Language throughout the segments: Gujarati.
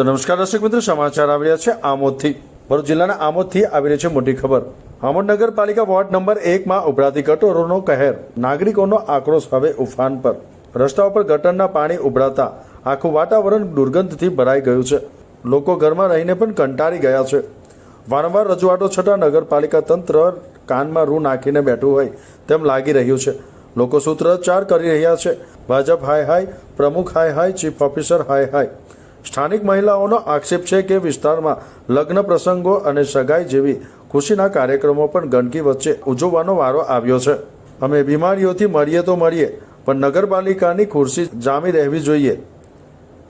તો નમસ્કાર દર્શક મિત્રો, સમાચાર આવી રહ્યા છે આમોદથી. ભરૂચ જિલ્લાના આમોદથી આવી રહી છે મોટી ખબર. આમોદ નગરપાલિકા વોર્ડ નંબર એકમાં ઉભરાતી ગટરોનો કહેર. નાગરિકોનો આક્રોશ હવે ઉફાન પર. રસ્તા ઉપર ગટરના પાણી ઉભરાતા આખું વાતાવરણ દુર્ગંધથી ભરાઈ ગયું છે. લોકો ઘરમાં રહીને પણ કંટાળી ગયા છે. વારંવાર રજૂઆતો છતાં નગરપાલિકા તંત્ર કાનમાં રૂ નાખીને બેઠું હોય તેમ લાગી રહ્યું છે. લોકો સૂત્રોચ્ચાર કરી રહ્યા છે. ભાજપ હાય હાય, પ્રમુખ હાય હાય, ચીફ ઓફિસર હાય હાય. સ્થાનિક મહિલાઓનો આક્ષેપ છે કે વિસ્તારમાં લગ્ન પ્રસંગો અને સગાઈ જેવી ખુશીના કાર્યક્રમો પણ ગંદકી વચ્ચે ઉજવવાનો વારો આવ્યો છે. અમે બીમારીઓથી મળીએ તો મળીએ પણ નગરપાલિકાની ખુરશી જામી રહેવી જોઈએ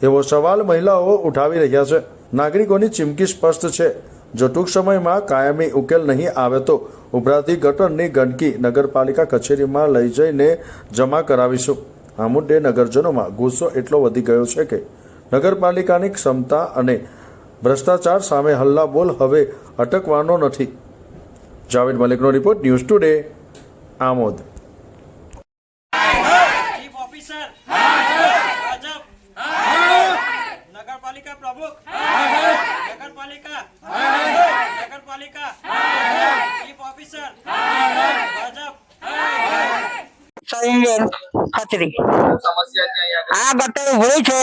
એવો સવાલ મહિલાઓ ઉઠાવી રહ્યા છે. નાગરિકોની ચીમકી સ્પષ્ટ છે. જો ટૂંક સમયમાં કાયમી ઉકેલ નહીં આવે તો ઉભરાતી ગટરની ગંદકી નગરપાલિકા કચેરીમાં લઈ જઈને જમા કરાવીશું. આ મુદ્દે નગરજનોમાં ગુસ્સો એટલો વધી ગયો છે કે નગરપાલિકાની ક્ષમતા અને ભ્રષ્ટાચાર સામે હલ્લાબોલ હવે અટકવાનો નથી. Javed મલિકનો report news today Amod. Chief officer Bhajap નગરપાલિકા પ્રમુખ નગરપાલિકા નગરપાલિકા ચીફ ઓફિસર ભાજપ. સહીબેન ખત્રી. સમસ્યા છે અહીંયા આ ગટર હોય છે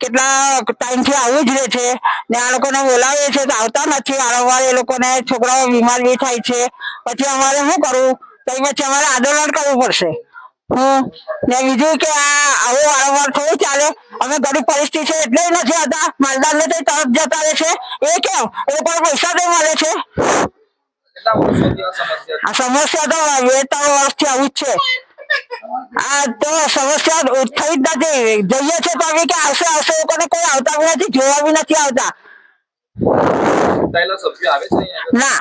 કેટલા ટાઈમથી આવું જ રહે છે. ને આ લોકોને બોલાવીએ છે તો આવતા નથી. વારંવાર એ લોકોને છોકરાઓ બીમાર બી થાય છે. પછી અમારે શું કરવું? તો પછી અમારે આંદોલન કરવું પડશે. હું ને બીજું કે આ આવું વારંવાર થોડું ચાલે. અમે ગરીબ પરિસ્થિતિ છે એટલે નથી આવતા. માલદારને તો તરફ જતા રહે છે. એ કેમ? એ લોકોને પૈસા નહીં મળે છે. આ સમસ્યા તો બે ત્રણ વર્ષથી આવું જ છે. આ તો સમસ્યા જ નથી. જઈએ છે તો કે આવશે આવશે એ લોકોને કોઈ આવતા બી નથી જોવા બી નથી આવતા. આવે ના.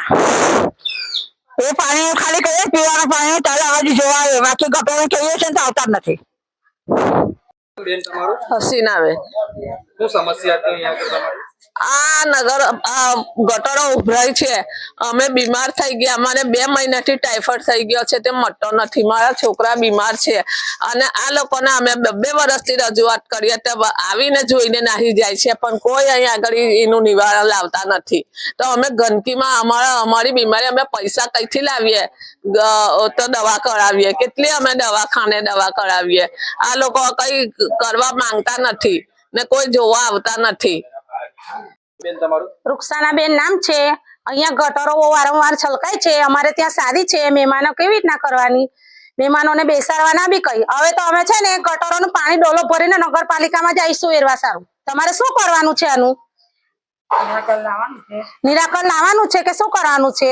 એ પાણી ખાલી કહીએ પીવાનું પાણી તારે આવાજ જોવા આવે બાકી ગટોરે કહીએ છે ને તો આવતા નથી. બેન તમારું? હસીનાબેન શું સમસ્યા હતી અહીંયા તમારી? આ નગર ગટરો ઉભરાય છે. અમે બીમાર થઈ ગયા. અમારે બે મહિનાથી ટાઈફોઈડ થઈ ગયો છે. તે મટતો નથી. મારા છોકરા બીમાર છે. અને આ લોકોને અમે બે વર્ષથી રજૂઆત કરીએ તો આવીને જોઈને નાહી જાય છે. પણ કોઈ અહીં આગળ એનું નિવારણ લાવતા નથી. તો અમે ગંદકીમાં અમારા, અમારી બીમારી અમે પૈસા કઈથી લાવીએ? તો દવા કરાવીએ કેટલી અમે દવાખાને દવા કરાવીએ આ લોકો કઈ કરવા માંગતા નથી ને કોઈ જોવા આવતા નથી. બેન તમારું? રૂક્ષાનાબેન નામ છે. અહીંયા ગટરો વારંવાર છલકાય છે. અમારે ત્યાં સાદી છે. મહેમાનો કેવી રીતના કરવાની? મહેમાનોને બેસાડવાના બી કઈ. હવે તો અમે છે ને ગટરોનું પાણી ડોલો ભરીને નગરપાલિકામાં જઈશું એરવા સારું. તમારે શું કરવાનું છે આનું નિરાકરણ લાવવાનું છે કે શું કરવાનું છે?